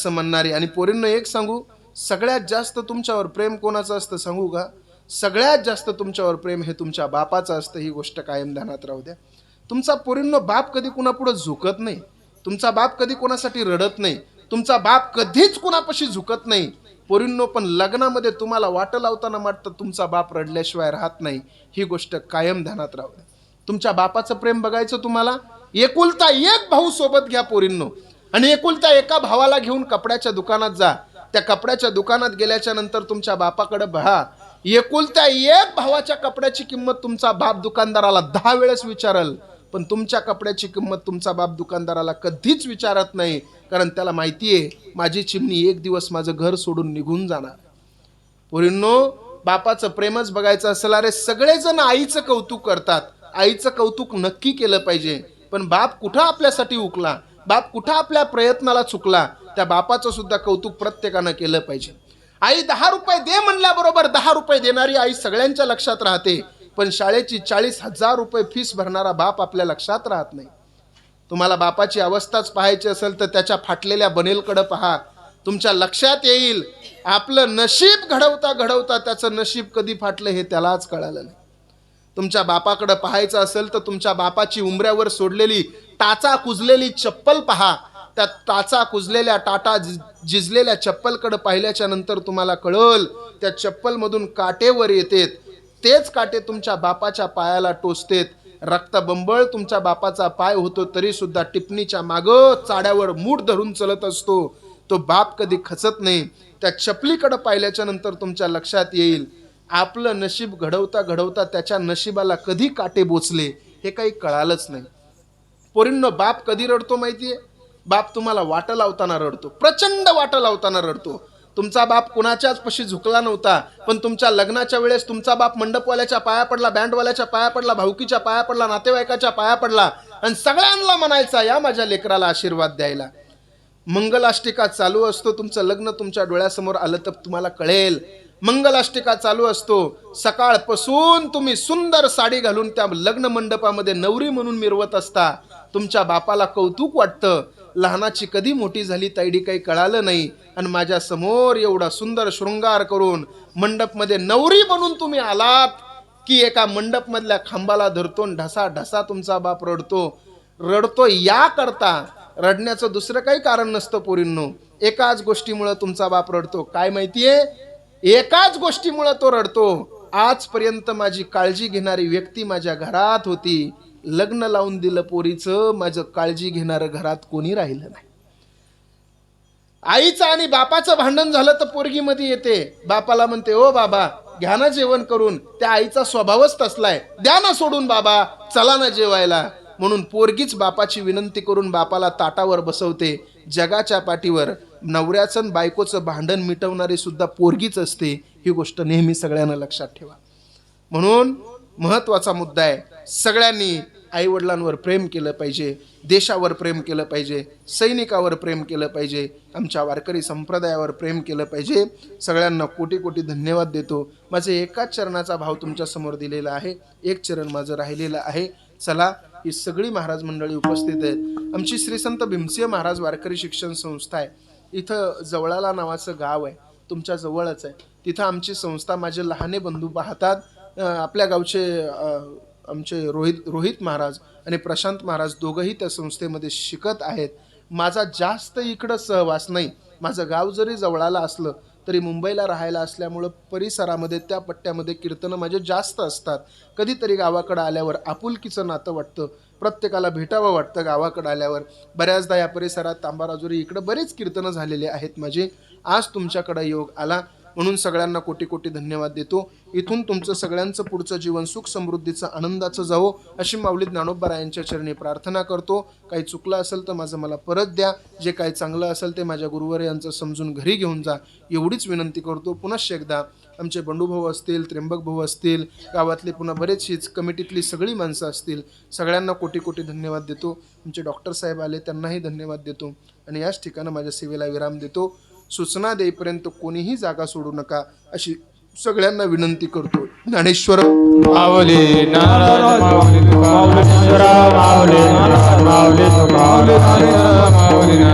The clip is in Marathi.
असं म्हणणारी. आणि पोरींना एक सांगू सगळ्यात जास्त तुमच्यावर प्रेम कोणाचं असतं सांगू का? सगळ्यात जास्त तुमच्यावर प्रेम हे तुमच्या बापाचं असतं ही गोष्ट कायम ध्यानात राहू द्या. तुमचा पोरींनो बाप कधी कुणापुढं झुकत नाही. तुमचा बाप कधी कोणासाठी रडत नाही. तुमचा बाप कधीच कुणापाशी झुकत नाही. पोरींनो पण लग्नामध्ये तुम्हाला वाट लावताना वाटतं तुमचा बाप रडल्याशिवाय राहत नाही. ही गोष्ट कायम ध्यानात राहू द्या. तुमच्या बापाचं प्रेम बघायचं तुम्हाला? एकुलता एक भाऊ सोबत घ्या पोरींनो. आणि एकुलत्या एका भावाला घेऊन कपड्याच्या दुकानात जा. त्या कपड्याच्या दुकानात गेल्याच्यानंतर तुमच्या बापाकडे बहा एकुलत्या एक भावाच्या कपड्याची किंमत तुमचा बाप दुकानदाराला दहा वेळेस विचारल. पण तुमच्या कपड्याची किंमत तुमचा बाप दुकानदाराला कधीच विचारत नाही. कारण त्याला माहिती आहे माझी चिमणी एक दिवस माझं घर सोडून निघून जाणार. पोरींनो बापाचं प्रेमच बघायचं असेल अरे सगळेजण आईचं कौतुक करतात. आईचं कौतुक नक्की केलं पाहिजे. पण बाप कुठं आपल्यासाठी उकला बाप कुठं आपल्या प्रयत्नाला चुकला त्या बापाचं सुद्धा कौतुक प्रत्येकानं केलं पाहिजे. आई दहा रुपये दे म्हणल्याबरोबर दहा रुपये देणारी आई सगळ्यांच्या लक्षात राहते पण शाळेची चाळीस हजार रुपये फीस भरणारा बाप आपल्या लक्षात राहत नाही. तुम्हाला बापाची अवस्थाच पाहायची असेल तर त्याच्या फाटलेल्या बनेलकडं पहा. तुमच्या लक्षात येईल आपलं नशीब घडवता घडवता त्याचं नशीब कधी फाटलं हे त्यालाच कळालं नाही. तुमच्या बापाकडं पाहायचं असेल तर तुमच्या बापाची उमऱ्यावर सोडलेली टाचा कुजलेली चप्पल पहा. त्या टाचा कुजलेल्या टाटा झि- झिजलेल्या चप्पलकडं पाहिल्याच्या नंतर तुम्हाला कळल त्या चप्पलमधून काटेवर येतेत. तेच काटे तुमच्या बापाच्या पायाला टोचतेत. रक्तबंबळ तुमच्या बापाचा पाय होतो तरी सुद्धा टिपणीच्या मागं चाड्यावर मूठ धरून चलत असतो. तो बाप कधी खचत नाही. त्या चपलीकडे पाहिल्याच्या नंतर तुमच्या लक्षात येईल. आपलं नशीब घडवता घडवता त्याच्या नशिबाला कधी काटे बोचले हे काही कळालंच नाही. पोरींनो बाप कधी रडतो माहितीये? बाप तुम्हाला वाटं लावताना रडतो प्रचंड वाट लावताना रडतो. तुमचा बाप कुणाच्याच पशी झुकला नव्हता पण तुमच्या लग्नाच्या वेळेस तुमचा बाप मंडपवाल्याच्या पाया पडला बँडवाल्याच्या पाया पडला भाऊकीच्या पाया पडला नातेवाईकाच्या पाया पडला आणि सगळ्यांना म्हणायचा या माझ्या लेकराला आशीर्वाद द्यायला. मंगलाष्टिका चालू असतो तुमचं लग्न तुमच्या डोळ्यासमोर आलं तर तुम्हाला कळेल. मंगलाष्टिका चालू असतो. सकाळपासून तुम्ही सुंदर साडी घालून त्या लग्न मंडपामध्ये नवरी म्हणून मिरवत असता. तुमच्या बापाला कौतुक वाटतं. लहानाची कधी मोठी झाली ताईडी काही कळालं नाही. आणि माझ्यासमोर एवढा सुंदर शृंगार करून मंडपमध्ये नवरी म्हणून तुम्ही आलात की एका मंडपमधल्या खांबाला धरतो ढसा ढसा तुमचा बाप रडतो. रडतो या करता रडण्याचं दुसरं काही कारण नसतं पोरींनो. एकाच गोष्टीमुळं तुमचा बाप रडतो. काय माहितीये? एकाच गोष्टीमुळं तो रडतो. आजपर्यंत माझी काळजी घेणारी व्यक्ती माझ्या घरात होती. लग्न लावून दिलं पोरीचं माझं काळजी घेणारं घरात कोणी राहिलं नाही. आईचं आणि बापाचं भांडण झालं तर पोरगीमध्ये येते. बापाला म्हणते ओ बाबा घ्या ना जेवण करून. त्या आईचा स्वभावच तसलाय. द्या ना सोडून बाबा. चला ना जेवायला. म्हणून पोरगीच बापाची विनंती करून बापाला ताटावर बसवते जगाच्या पाठीवर. नवऱ्याचं आणि बायकोचं भांडण मिटवणारी सुद्धा पोरगीच असते ही गोष्ट नेहमी सगळ्यांना लक्षात ठेवा. म्हणून महत्त्वाचा मुद्दा आहे सगळ्यांनी आईवडिलांवर प्रेम केलं पाहिजे देशावर प्रेम केलं पाहिजे सैनिकावर प्रेम केलं पाहिजे आमच्या वारकरी संप्रदायावर प्रेम केलं पाहिजे. सगळ्यांना कोटी कोटी धन्यवाद देतो. माझे एकाच चरणाचा भाव तुमच्यासमोर दिलेला आहे एक चरण माझं राहिलेलं आहे. चला ही सगळी महाराज मंडळी उपस्थित आहेत. आमची श्री संत भीमसिंह महाराज वारकरी शिक्षण संस्था आहे. इथं जवळाला नावाचं गाव आहे. तुमच्या जवळच आहे. तिथं आमची संस्था माझे लहाने बंधू पाहतात. आपल्या गावचे आमचे रोहित रोहित महाराज आणि प्रशांत महाराज दोघंही त्या संस्थेमध्ये शिकत आहेत. माझा जास्त इकडं सहवास नाही. माझं गाव जरी जवळाला असलं तरी मुंबईला राहायला असल्यामुळं परिसरामध्ये त्या पट्ट्यामध्ये कीर्तनं माझे जास्त असतात. कधीतरी गावाकडं आल्यावर आपुलकीचं नातं वाटतं. प्रत्येकाला भेटावं वाटतं गावाकडं आल्यावर. बऱ्याचदा या परिसरात तांबाराजुरी इकडं बरेच कीर्तनं झालेले आहेत. माझे आज तुमच्याकडं योग आला. म्हणून सगळ्यांना कोटी कोटी धन्यवाद देतो. इथून तुमचं सगळ्यांचं पुढचं जीवन सुख समृद्धीचं आनंदाचं जावो अशी माऊली ज्ञानोबरायांच्या चरणी प्रार्थना करतो. काही चुकलं असेल तर माझं मला परत द्या. जे काही चांगलं असेल ते माझ्या गुरुवर यांचं समजून घरी घेऊन जा. एवढीच विनंती करतो. पुनश्च एकदा आमचे बंडूभाऊ असतील त्र्यंबक भाऊ असतील गावातले पुन्हा बरेचशीच कमिटीतली सगळी माणसं असतील सगळ्यांना कोटी कोटी धन्यवाद देतो. आमचे डॉक्टर साहेब आले त्यांनाही धन्यवाद देतो. आणि याच ठिकाणं माझ्या सेवेला विराम देतो. सूचना देईपर्यंत कोणीही जागा सोडू नका अशी सगळ्यांना विनंती करतो ज्ञानेश्वर माऊली माऊली माऊली